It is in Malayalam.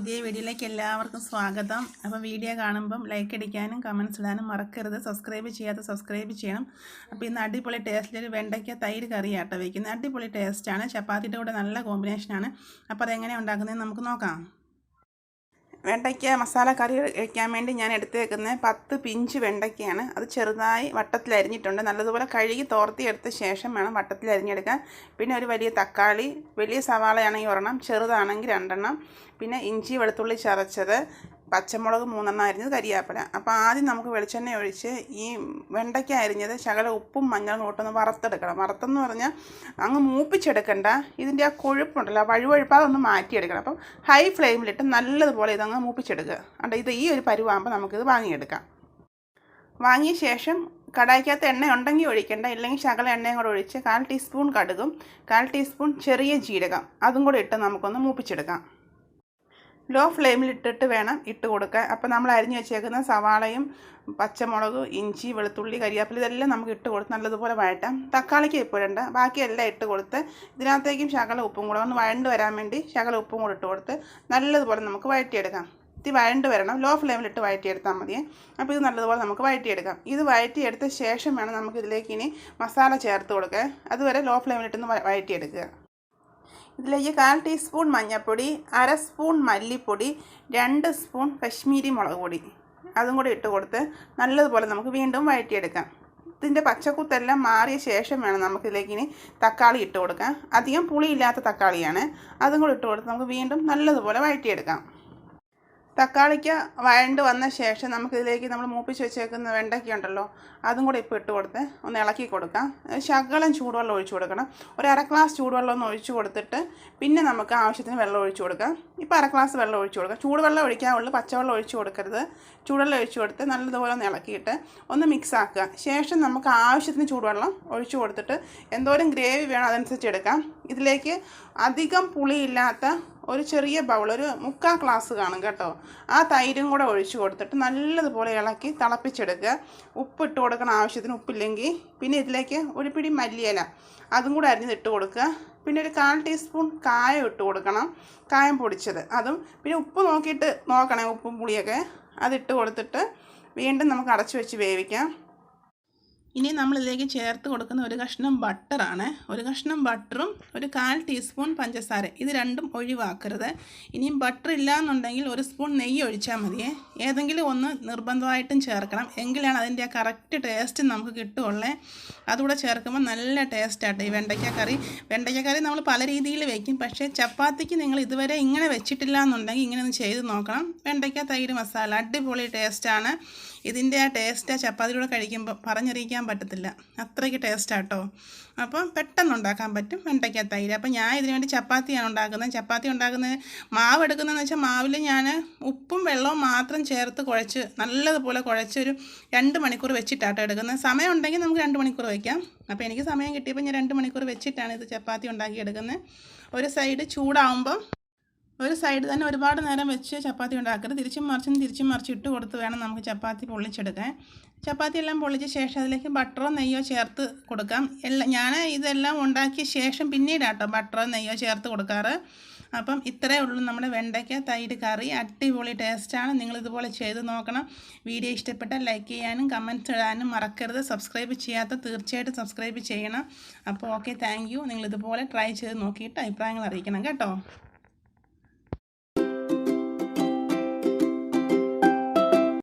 പുതിയ വീഡിയോയിലേക്ക് എല്ലാവർക്കും സ്വാഗതം. അപ്പോൾ വീഡിയോ കാണുമ്പം ലൈക്ക് അടിക്കാനും കമൻസ് ഇടാനും മറക്കരുത്. സബ്സ്ക്രൈബ് ചെയ്യാത്ത സബ്സ്ക്രൈബ് ചെയ്യണം. അപ്പോൾ ഇന്ന് അടിപൊളി ടേസ്റ്റിലൊരു വെണ്ടയ്ക്ക തൈര് കറിയാട്ടോ വയ്ക്കുന്നത് അടിപൊളി ടേസ്റ്റാണ് ചപ്പാത്തിയുടെ കൂടെ നല്ല കോമ്പിനേഷനാണ് അപ്പോൾ അതെങ്ങനെയാണ് ഉണ്ടാക്കുന്നതെന്ന് നമുക്ക് നോക്കാം. വെണ്ടയ്ക്ക മസാല കറി കഴിക്കാൻ വേണ്ടി ഞാൻ എടുത്തേക്കുന്നത് പത്ത് പിഞ്ച് വെണ്ടയ്ക്കയാണ്. അത് ചെറുതായി വട്ടത്തിൽ അരിഞ്ഞിട്ടുണ്ട്. നല്ലതുപോലെ കഴുകി തോർത്തി എടുത്ത ശേഷം വേണം വട്ടത്തിൽ അരിഞ്ഞെടുക്കാൻ. പിന്നെ ഒരു വലിയ തക്കാളി വലിയ സവാളയാണെങ്കിൽ ഒരെണ്ണം. ചെറുതാണെങ്കിൽ രണ്ടെണ്ണം. പിന്നെ ഇഞ്ചി വെളുത്തുള്ളി ചതച്ചത്. പച്ചമുളക് മൂന്നെണ്ണം അരിഞ്ഞത് കരിയാപ്പില. അപ്പോൾ ആദ്യം നമുക്ക് വെളിച്ചെണ്ണ ഒഴിച്ച് ഈ വെണ്ടയ്ക്ക അരിഞ്ഞത് ശകല ഉപ്പും മഞ്ഞളും കൂട്ടൊന്ന് വറുത്തെടുക്കണം. വറുത്തെന്ന് പറഞ്ഞാൽ അങ്ങ് മൂപ്പിച്ചെടുക്കണ്ട. ഇതിന്റെ ആ കൊഴുപ്പുണ്ടല്ലോ വഴുവഴുപ്പ് അതൊന്ന് മാറ്റിയെടുക്കണം. അപ്പം ഹൈ ഫ്ലെയിമിലിട്ട് നല്ലതുപോലെ ഇതങ്ങ് മൂപ്പിച്ചെടുക്കുക. അണ്ട് ഇത് ഈ ഒരു പരുവാകുമ്പോൾ നമുക്കിത് വാങ്ങിയെടുക്കാം. വാങ്ങിയ ശേഷം കടായിക്കകത്ത് എണ്ണ ഉണ്ടെങ്കിൽ ഒഴിക്കേണ്ട. ഇല്ലെങ്കിൽ ശകല എണ്ണയും കൂടെ ഒഴിച്ച് കാൽ ടീസ്പൂൺ കടുകും കാൽ ടീസ്പൂൺ ചെറിയ ജീരകം അതും കൂടെ ഇട്ട് നമുക്കൊന്ന് മൂപ്പിച്ചെടുക്കാം. ലോ ഫ്ലെയിമിലിട്ടിട്ട് വേണം ഇട്ട് കൊടുക്കാൻ. അപ്പോൾ നമ്മൾ അരിഞ്ഞു വെച്ചേക്കുന്ന സവാളയും പച്ചമുളക് ഇഞ്ചി വെളുത്തുള്ളി കരിയാപ്പില ഇതെല്ലാം നമുക്ക് ഇട്ട് കൊടുത്ത് നല്ലതുപോലെ വഴറ്റാം. തക്കാളിക്ക് ഇപ്പോഴുണ്ട് ബാക്കിയെല്ലാം ഇട്ട് കൊടുത്ത് ഇതിനകത്തേക്കും ശകല ഉപ്പും കൂടെ ഒന്ന് വഴണ്ട് വരാൻ വേണ്ടി ശകല ഉപ്പും കൂടെ ഇട്ട് കൊടുത്ത് നല്ലതുപോലെ നമുക്ക് വഴറ്റിയെടുക്കാം. ഇത്തിരി വഴണ്ട് വരണം ലോ ഫ്ലെയിമിലിട്ട് വഴറ്റിയെടുത്താൽ മതി. അപ്പോൾ ഇത് നല്ലതുപോലെ നമുക്ക് വഴറ്റിയെടുക്കാം. ഇത് വഴറ്റിയെടുത്ത ശേഷം വേണം നമുക്ക് ഇതിലേക്ക് ഇനി മസാല ചേർത്ത് കൊടുക്കുക അതുവരെ ലോ ഫ്ലെയിമിലിട്ടൊന്ന് വഴറ്റിയെടുക്കുക. ഇതിലേക്ക് കാൽ ടീസ്പൂൺ മഞ്ഞൾപ്പൊടി അര സ്പൂൺ മല്ലിപ്പൊടി രണ്ട് സ്പൂൺ കശ്മീരി മുളക് പൊടി. അതും കൂടി ഇട്ട് കൊടുത്ത് നല്ലതുപോലെ നമുക്ക് വീണ്ടും വഴറ്റിയെടുക്കാം. ഇതിന്റെ പച്ചക്കുത്തെല്ലാം മാറിയ ശേഷം വേണം നമുക്കിതിലേക്ക് ഇനി തക്കാളി ഇട്ട് കൊടുക്കാം അധികം പുളിയില്ലാത്ത തക്കാളിയാണ്. അതും കൂടി ഇട്ട് കൊടുത്ത് നമുക്ക് വീണ്ടും നല്ലതുപോലെ വഴറ്റിയെടുക്കാം. തക്കാളിക്ക് വഴണ്ട് വന്ന ശേഷം നമുക്കിതിലേക്ക് നമ്മൾ മൂപ്പിച്ച് വെച്ചേക്കുന്ന വെണ്ടയ്ക്കുണ്ടല്ലോ അതും കൂടെ ഇപ്പോൾ ഇട്ട് കൊടുത്ത് ഒന്ന് ഇളക്കി കൊടുക്കാം. ശകലം ചൂടുവെള്ളം ഒഴിച്ചു കൊടുക്കണം. ഒരു അര ഗ്ലാസ് ചൂടുവെള്ളം ഒന്ന് ഒഴിച്ചു കൊടുത്തിട്ട് പിന്നെ നമുക്ക് ആവശ്യത്തിന് വെള്ളം ഒഴിച്ചു കൊടുക്കാം. ഇപ്പോൾ അര ഗ്ലാസ് വെള്ളം ഒഴിച്ചു കൊടുക്കാം. ചൂടുവെള്ളം ഒഴിക്കാവുള്ളൂ പച്ചവെള്ളം ഒഴിച്ചു കൊടുക്കരുത്. ചൂടുവെള്ളം ഒഴിച്ചു കൊടുത്ത് നല്ലതുപോലെ ഒന്ന് ഇളക്കിയിട്ട് ഒന്ന് മിക്സ് ആക്കുക. ശേഷം നമുക്ക് ആവശ്യത്തിന് ചൂടുവെള്ളം ഒഴിച്ചു കൊടുത്തിട്ട് എന്തോരം ഗ്രേവി വേണം അതനുസരിച്ച് എടുക്കാം. ഇതിലേക്ക് അധികം പുളിയില്ലാത്ത ഒരു ചെറിയ ബൗൾ ഒരു മുക്കാൽ ഗ്ലാസ് കാണും കേട്ടോ. ആ തൈരും കൂടെ ഒഴിച്ചു കൊടുത്തിട്ട് നല്ലതുപോലെ ഇളക്കി തിളപ്പിച്ചെടുക്കുക. ഉപ്പ് ഇട്ട് കൊടുക്കണം ആവശ്യത്തിന് ഉപ്പില്ലെങ്കിൽ. പിന്നെ ഇതിലേക്ക് ഒരു പിടി മല്ലിയില അതും കൂടെ അരിഞ്ഞിട്ട് കൊടുക്കുക. പിന്നെ ഒരു കാൽ ടീസ്പൂൺ കായം ഇട്ട് കൊടുക്കണം കായം പൊടിച്ചത്. അതും പിന്നെ ഉപ്പ് നോക്കിയിട്ട് നോക്കണേ ഉപ്പും പുളിയൊക്കെ. അതിട്ട് കൊടുത്തിട്ട് വീണ്ടും നമുക്ക് അടച്ചു വെച്ച് വേവിക്കാം. ഇനി നമ്മളിതിലേക്ക് ചേർത്ത് കൊടുക്കുന്ന ഒരു കഷ്ണം ബട്ടറാണ് ഒരു കഷ്ണം ബട്ടറും ഒരു കാൽ ടീസ്പൂൺ പഞ്ചസാര. ഇത് രണ്ടും ഒഴിവാക്കരുത്. ഇനിയും ബട്ടർ ഇല്ല എന്നുണ്ടെങ്കിൽ ഒരു സ്പൂൺ നെയ്യ് ഒഴിച്ചാൽ മതിയേ. ഏതെങ്കിലും ഒന്ന് നിർബന്ധമായിട്ടും ചേർക്കണം. എങ്കിലാണ് അതിന്റെ ആ കറക്റ്റ് ടേസ്റ്റ് നമുക്ക് കിട്ടുള്ളേ. അതുകൂടെ ചേർക്കുമ്പോൾ നല്ല ടേസ്റ്റാട്ടെ ഈ വെണ്ടയ്ക്ക കറി. വെണ്ടയ്ക്ക കറി നമ്മൾ പല രീതിയിൽ വയ്ക്കും പക്ഷേ ചപ്പാത്തിക്ക് നിങ്ങൾ ഇതുവരെ ഇങ്ങനെ വെച്ചിട്ടില്ല എന്നുണ്ടെങ്കിൽ ഇങ്ങനെ ഒന്ന് ചെയ്ത് നോക്കണം. വെണ്ടയ്ക്ക തൈര് മസാല അടിപൊളി ടേസ്റ്റാണ് ഇതിന്റെ ആ ടേസ്റ്റ് ആ ചപ്പാത്തിയിലൂടെ കഴിക്കുമ്പോൾ പറഞ്ഞറിയിക്കാൻ പറ്റത്തില്ല. അത്രയ്ക്ക് ടേസ്റ്റാട്ടോ അപ്പം പെട്ടെന്ന് ഉണ്ടാക്കാൻ പറ്റും വെണ്ടയ്ക്ക തൈര്. അപ്പം ഞാൻ ഇതിനു വേണ്ടി ചപ്പാത്തിയാണ് ഉണ്ടാക്കുന്നത്. ചപ്പാത്തി ഉണ്ടാക്കുന്നത് മാവ് എടുക്കുന്നതെന്ന് വെച്ചാൽ മാവിൽ ഞാൻ ഉപ്പും വെള്ളവും മാത്രം ചേർത്ത് കുഴച്ച് നല്ലതുപോലെ കുഴച്ചൊരു രണ്ട് മണിക്കൂർ വെച്ചിട്ടാട്ടോ എടുക്കുന്നത്. സമയം ഉണ്ടെങ്കിൽ നമുക്ക് രണ്ട് മണിക്കൂർ വയ്ക്കാം അപ്പോൾ എനിക്ക് സമയം കിട്ടിയപ്പോൾ ഞാൻ രണ്ട് മണിക്കൂർ വെച്ചിട്ടാണ് ഇത് ചപ്പാത്തി ഉണ്ടാക്കി എടുക്കുന്നത്. ഒരു സൈഡ് ചൂടാവുമ്പം ഒരു സൈഡ് തന്നെ ഒരുപാട് നേരം വെച്ച് ചപ്പാത്തി ഉണ്ടാക്കരുത്. തിരിച്ചും മറിച്ചും തിരിച്ചും മറിച്ച് ഇട്ട് കൊടുത്ത് വേണം നമുക്ക് ചപ്പാത്തി പൊള്ളിച്ചെടുക്കാൻ. ചപ്പാത്തി എല്ലാം പൊള്ളിച്ച ശേഷം അതിലേക്ക് ബട്ടറോ നെയ്യോ ചേർത്ത് കൊടുക്കാം. എല്ലാം ഞാൻ ഇതെല്ലാം ഉണ്ടാക്കിയ ശേഷം പിന്നീടാട്ടോ ബട്ടറോ നെയ്യോ ചേർത്ത് കൊടുക്കാറ്. അപ്പം ഇത്രയേ ഉള്ളൂ നമ്മുടെ വെണ്ടയ്ക്ക തൈര് കറി. അടിപൊളി ടേസ്റ്റാണ് നിങ്ങളിതുപോലെ ചെയ്ത് നോക്കണം. വീഡിയോ ഇഷ്ടപ്പെട്ടാൽ ലൈക്ക് ചെയ്യാനും കമന്റ്സ് ഇടാനും മറക്കരുത്. സബ്സ്ക്രൈബ് ചെയ്യാത്ത തീർച്ചയായിട്ടും സബ്സ്ക്രൈബ് ചെയ്യണം. അപ്പോൾ ഓക്കെ താങ്ക് യു നിങ്ങളിതുപോലെ ട്രൈ ചെയ്ത് നോക്കിയിട്ട് അഭിപ്രായങ്ങൾ അറിയിക്കണം കേട്ടോ.